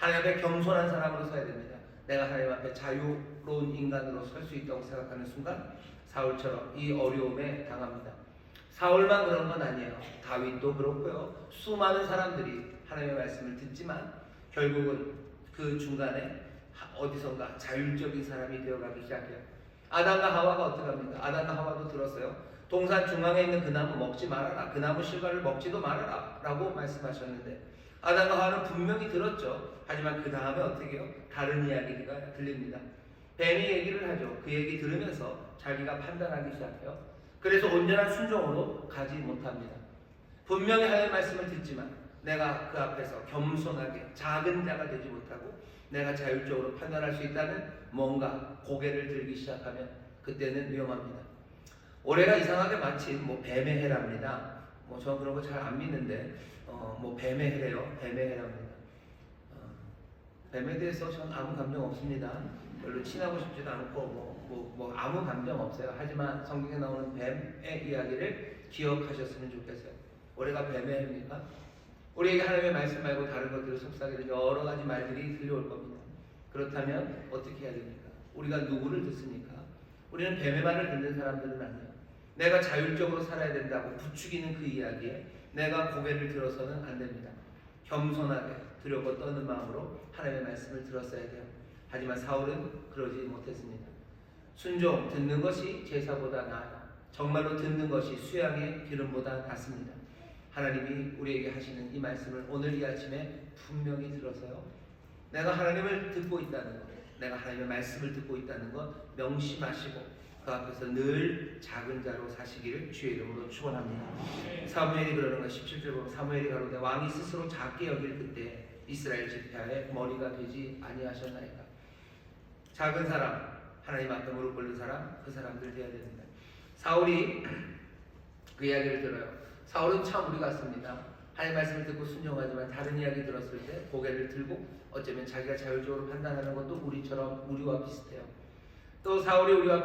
하나님 앞에 겸손한 사람으로 서야 됩니다. 내가 하나님 앞에 자유로운 인간으로 설 수 있다고 생각하는 순간 사울처럼 이 어려움에 당합니다. 사울만 그런 건 아니에요. 다윗도 그렇고요. 수많은 사람들이 하나님의 말씀을 듣지만 결국은 그 중간에 하- 어디선가 자율적인 사람이 되어가기 시작해요. 아담과 하와가 어떻게 합니까? 아담과 하와도 들었어요. 동산 중앙에 있는 그 나무 먹지 말아라. 그 나무 실과를 먹지도 말아라. 라고 말씀하셨는데 아담과 하와는 분명히 들었죠. 하지만 그 다음에 어떻게 해요? 다른 이야기가 들립니다. 뱀이 얘기를 하죠. 그 얘기 들으면서 자기가 판단하기 시작해요. 그래서 온전한 순종으로 가지 못합니다. 분명히 하나님의 말씀을 듣지만 내가 그 앞에서 겸손하게 작은 자가 되지 못하고 내가 자율적으로 판단할 수 있다는 뭔가 고개를 들기 시작하면 그때는 위험합니다. 올해가 이상하게 마침 뭐 뱀의 해랍니다. 뭐 저는 그런 거 잘 안 믿는데 어, 뭐 뱀의 해래요. 뱀의 해랍니다. 어, 뱀에 대해서 저는 아무 감정 없습니다. 별로 친하고 싶지도 않고 뭐, 뭐, 뭐 아무 감정 없어요. 하지만 성경에 나오는 뱀의 이야기를 기억하셨으면 좋겠어요. 올해가 뱀의 해입니까? 우리에게 하나님의 말씀 말고 다른 것들을 속삭이는 여러 가지 말들이 들려올 겁니다. 그렇다면 어떻게 해야 됩니까? 우리가 누구를 듣습니까? 우리는 뱀의 말을 듣는 사람들은 아니에요. 내가 자율적으로 살아야 된다고 부추기는 그 이야기에 내가 고개를 들어서는 안 됩니다. 겸손하게 두렵고 떠는 마음으로 하나님의 말씀을 들었어야 돼요. 하지만 사울은 그러지 못했습니다. 순종 듣는 것이 제사보다 나아요. 정말로 듣는 것이 수양의 기름보다 낫습니다. 하나님이 우리에게 하시는 이 말씀을 오늘 이 아침에 분명히 들어서요. 내가 하나님을 듣고 있다는 것, 내가 하나님의 말씀을 듣고 있다는 것 명심하시고 그 앞에서 늘 작은 자로 사시기를 주의 이름으로 축원합니다. 사무엘이 그러는 것 17절 보면 사무엘이 가로되 왕이 스스로 작게 여길 그때 이스라엘 지파의 머리가 되지 아니하셨나이까. 작은 사람 하나님 앞에 무릎 꿇는 사람 그 사람들 되어야 됩니다. 사울이 그 이야기를 들어요. 사울은 참 우리 같습니다. 하나님 말씀을 듣고 순종하지만 다른 이야기 들었을 때 고개를 들고 어쩌면 자기가 자율적으로 판단하는 것도 우리처럼 우리와 비슷해요. 또 사울이 우리와